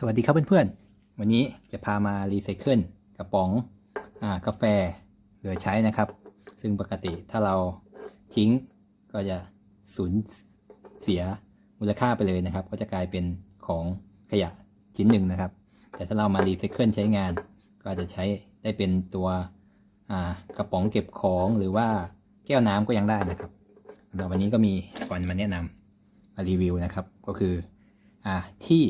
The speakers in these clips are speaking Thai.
สวัสดีครับเพื่อนๆ วันนี้จะพามารีไซเคิลกระป๋องอากาแฟเหลือใช้นะครับ ซึ่งปกติถ้าเราทิ้งก็จะสูญเสียมูลค่าไปเลยนะครับ ก็จะกลายเป็นของขยะชิ้นหนึ่งนะครับ แต่ถ้าเรามารีไซเคิลใช้งาน ก็จะใช้ได้เป็นตัวอ่ากระป๋องเก็บของหรือว่าแก้วน้ำก็ยังได้นะครับสำหรับวันนี้ก็มีก่อนมาแนะนำมารีวิวนะครับ ก็คืออ่าที่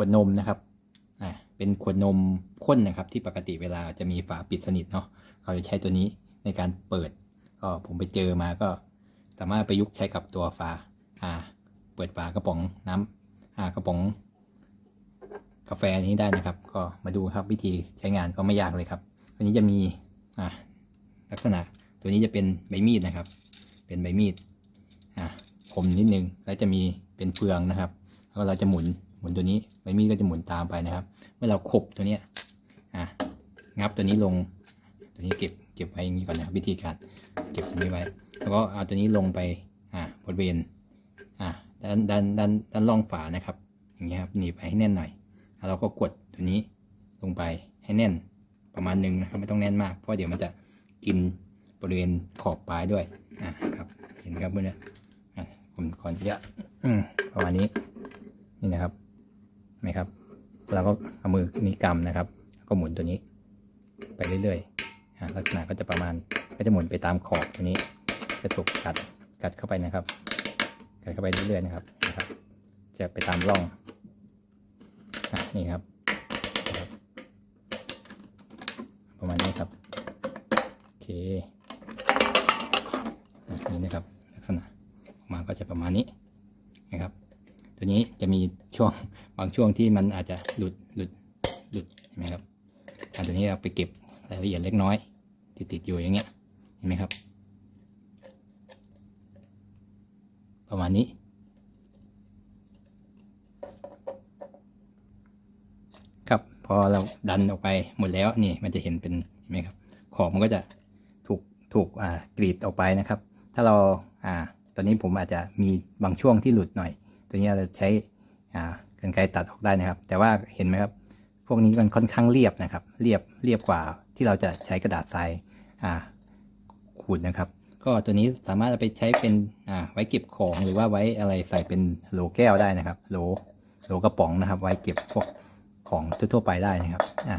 ขวดนมนะครับอ่าเป็นขวดนมข้นนะครับ ที่ปกติเวลาจะมีฝาปิดสนิทเนาะเขาจะใช้ตัวนี้ในการเปิดก็ผมไปเจอมาก็สามารถประยุกต์ใช้กับตัวฝาอ่าเปิดฝากระป๋องน้ำอ่ากระป๋องกาแฟนี้ได้นะครับ ก็มาดูครับวิธีใช้งานก็ไม่ยากเลยครับตัวนี้จะมีอ่าลักษณะตัวนี้จะเป็นใบมีดนะครับ เป็นใบมีดอ่าคมนิดนึงแล้วจะมีเป็นเฟืองนะครับ แล้วเราจะหมุน หมุนตัวนี้ใบมีดก็จะหมุนตามไปนะครับ เมื่อเราขบตัวเนี้ยอะงับตัวนี้ลง ตัวนี้เก็บเก็บไว้อย่างนี้ก่อนนะครับวิธีการเก็บตัวนี้ไว้ แล้วก็เอาตัวนี้ลงไปอ่าบริเวณอ่าด้านด้านด้านด้านร่องฝานะครับ อย่างเงี้ยครับหนีบไปให้แน่นหน่อยแล้วเราก็กดตัวนี้ลงไปให้แน่นประมาณหนึงนะครับไม่ต้องแน่นมากเพราะเดี๋ยวมันจะกินบริเวณขอบปลายด้วยอะครับเห็นครับเพื่อนผมก่อนจะอืมประมาณนี้นี่นะครับ นไหมครับเราก็เอามือนี้กำนะครับ ก็หมุนตัวนี้ไปเรื่อยๆลักษณะก็จะประมาณก็จะหมุนไปตามขอบตัวนี้จะถูกกัดกัดเข้าไปนะครับ กัดเข้าไปเรื่อยๆนะครับนะครับ จะไปตามร่องอนี่ครับ ประมาณนี้ครับโอเคนี่นะครับ ลักษณะออกมาก็จะประมาณนี้ ตัวนี้จะมีช่วงบางช่วงที่มันอาจจะหลุดหลุดหลุดเห็นไหมครับอันตัวนี้เราไปเก็บรายละเอียดเล็กน้อย ติดติดอยู่อย่างเงี้ยเห็นไหมครับ ประมาณนี้ ครับพอเราดันออกไปหมดแล้วนี่มันจะเห็นเป็นเห็นไหมครับ ขอบมันก็จะถูกถูกอ่ากรีดออกไปนะครับ ถ้าเราอ่าตอนนี้ผมอาจจะมีบางช่วงที่หลุดหน่อย ตัวนี้เราจะใช้กรรไกรตัดออกได้นะครับ แต่ว่าเห็นไหมครับ พวกนี้มันค่อนข้างเรียบนะครับ เรียบเรียบกว่าที่เราจะใช้กระดาษทรายขูดนะครับ ก็ตัวนี้สามารถไปใช้เป็นไว้เก็บของหรือว่าไว้อะไรใส่เป็นโหลแก้วได้นะครับโหลโหลกระป๋องนะครับ ไว้เก็บพวกของทั่วๆไปได้นะครับอะ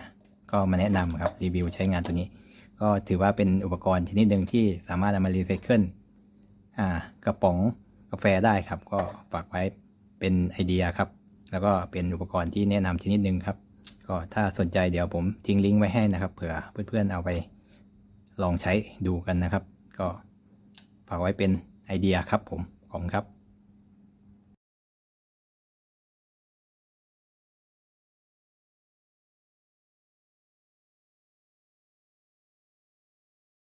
ก็มาแนะนำครับรีวิวใช้งานตัวนี้ ก็ถือว่าเป็นอุปกรณ์ชนิดหนึ่งที่สามารถเอามารีไซเคิลกระป๋อง กาแฟได้ครับ ก็ฝากไว้เป็นไอเดียครับ แล้วก็เป็นอุปกรณ์ที่แนะนำชนิดหนึ่งครับ ก็ถ้าสนใจเดี๋ยวผมทิ้งลิงก์ไว้ให้นะครับ เผื่อเพื่อนๆเอาไปลองใช้ดูกันนะครับ ก็ฝากไว้เป็นไอเดียครับผมขอบคุณครับ